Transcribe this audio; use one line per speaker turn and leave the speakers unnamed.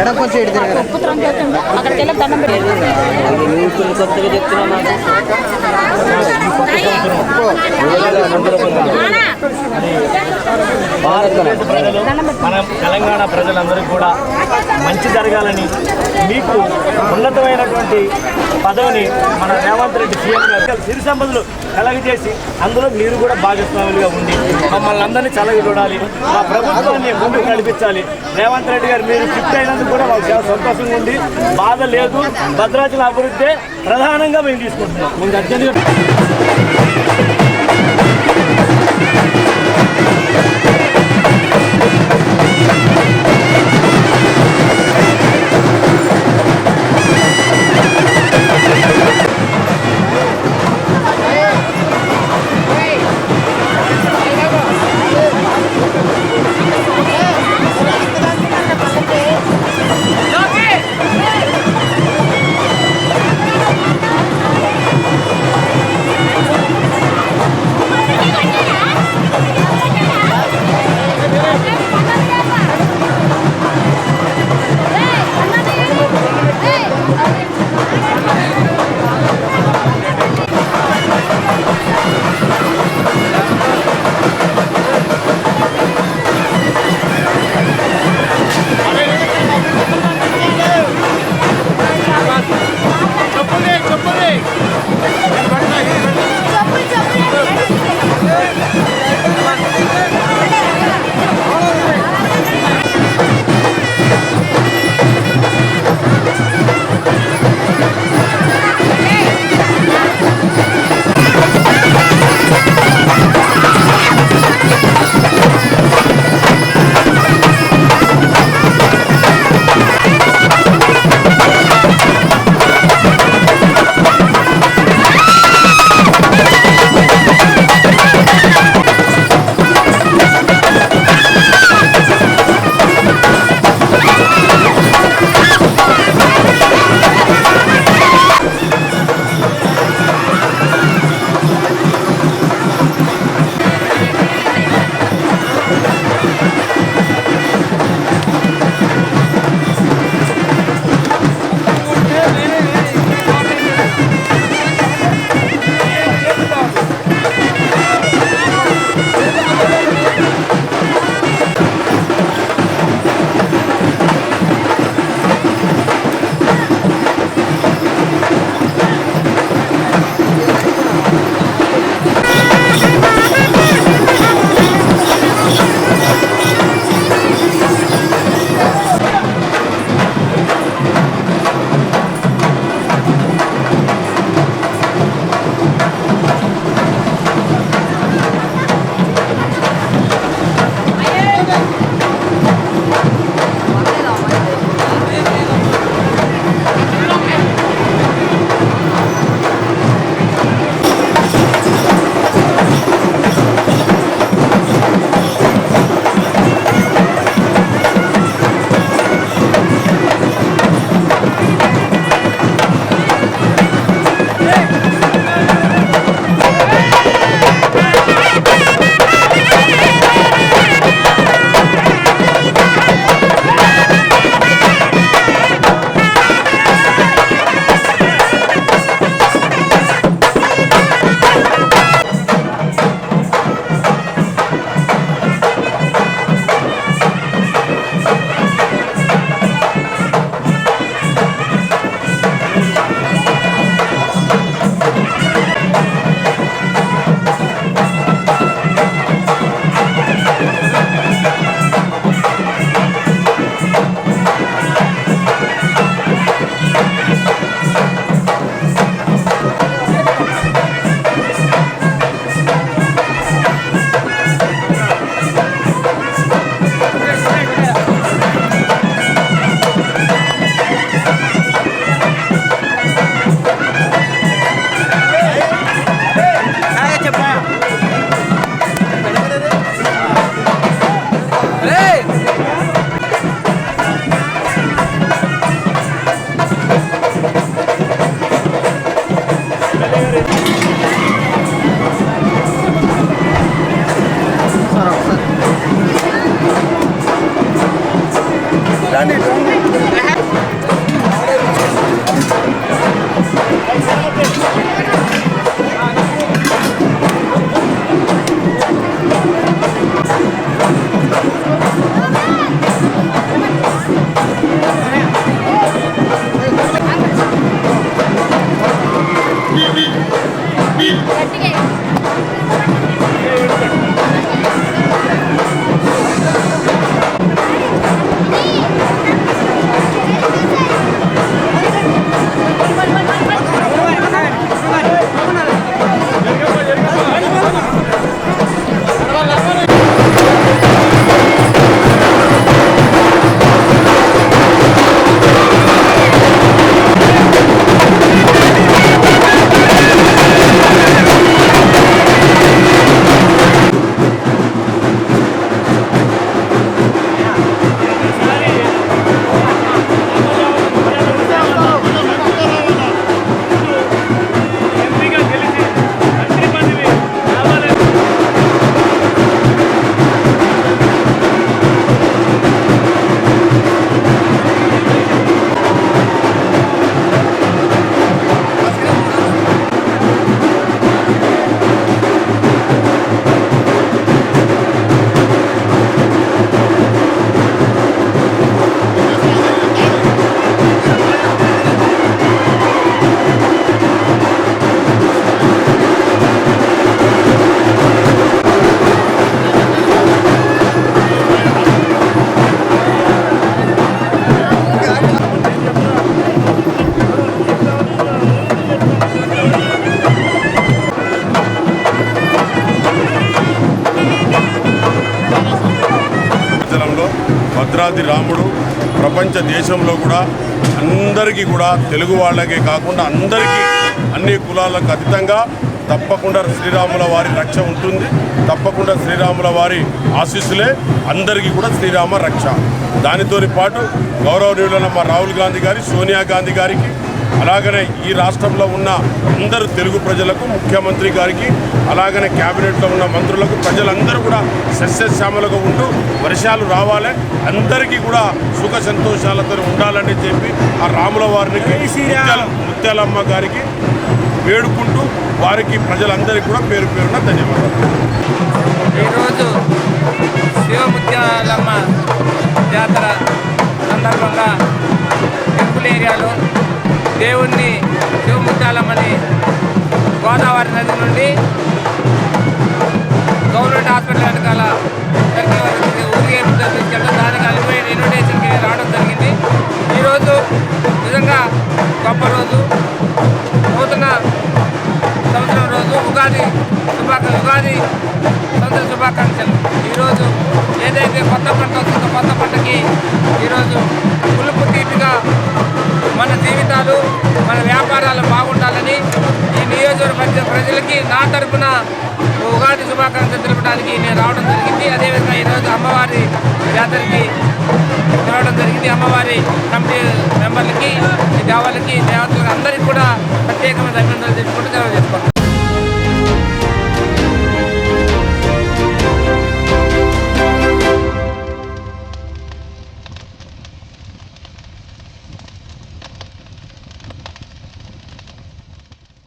ఎడప side తిరగరా
అక్కడికి వెళ్ళి దండం పెట్టారు
ప్రజలు మన తెలంగాణ ప్రజలందరికీ కూడా మంచి జరగాలని మీకు ఉన్నతమైనటువంటి పదవిని మన రేవంత్ రెడ్డి సీఎం గారు సిరి సంపదలు కలగజేసి అందులో మీరు కూడా భాగస్వాములుగా ఉండి మమ్మల్ని అందరినీ చల్లగా చూడాలి మా ప్రభుత్వాన్ని ముందుకు నడిపించాలి. రేవంత్ రెడ్డి గారు మీరు షిఫ్ట్ అయినందుకు కూడా మాకు చాలా సంతోషంగా ఉంది. బాధ లేదు. భద్రాచలం అభివృద్ధి ప్రధానంగా మేము తీసుకుంటున్నాం. ముందు అర్జెంట్గా
రాముడు ప్రపంచ దేశంలో కూడా అందరికీ కూడా తెలుగు వాళ్ళకే కాకుండా అందరికీ అన్ని కులాలకు అతీతంగా తప్పకుండా శ్రీరాముల వారి రక్ష ఉంటుంది. తప్పకుండా శ్రీరాముల వారి ఆశీస్సులే అందరికీ కూడా శ్రీరామ రక్ష. దానితోని పాటు గౌరవనీయులైన మా రాహుల్ గాంధీ గారి సోనియా గాంధీ గారికి అలాగనే ఈ రాష్ట్రంలో ఉన్న అందరు తెలుగు ప్రజలకు ముఖ్యమంత్రి గారికి అలాగనే క్యాబినెట్లో ఉన్న మంత్రులకు ప్రజలందరూ కూడా సస్యశ్యామలుగా ఉంటూ వర్షాలు రావాలి. అందరికీ కూడా సుఖ సంతోషాలతో ఉండాలని చెప్పి ఆ రాముల వారిని ముత్యాల ముత్యాలమ్మ గారికి వేడుకుంటూ వారికి ప్రజలందరికీ కూడా పేరు పేరున ధన్యవాదాలు.
ఈరోజు శివముత్యాలమ్మ జాతర సందర్భంగా టెంపుల్ ఏరియాలో దేవుణ్ణి శివముత్యాలమ్మని గోదావరి నది నుండి గవర్నమెంట్ హాస్పిటల్ వెనకాల ఊరికేమిటో తీసుకెళ్ళడం దానికి అలిపోయి ఇన్విటేషన్కి రావడం జరిగింది. ఈరోజు నిజంగా గొప్ప రోజు. నూతన సంవత్సరం రోజు. ఉగాది శుభాక ఉగాది సంవత్సర శుభాకాంక్షలు. ఈరోజు ఏదైతే కొత్త పంట వస్తుందో కొత్త పంటకి ఈరోజు నా తరఫున ఉగాది శుభాకాంక్షలు తెలపడానికి నేను రావడం జరిగింది. అదేవిధంగా ఈరోజు అమ్మవారి జాతరకి రావడం జరిగింది. అమ్మవారి కమిటీ మెంబర్లకి ఈ దేవాలకి దేవతలకు అందరికీ కూడా ప్రత్యేకమైన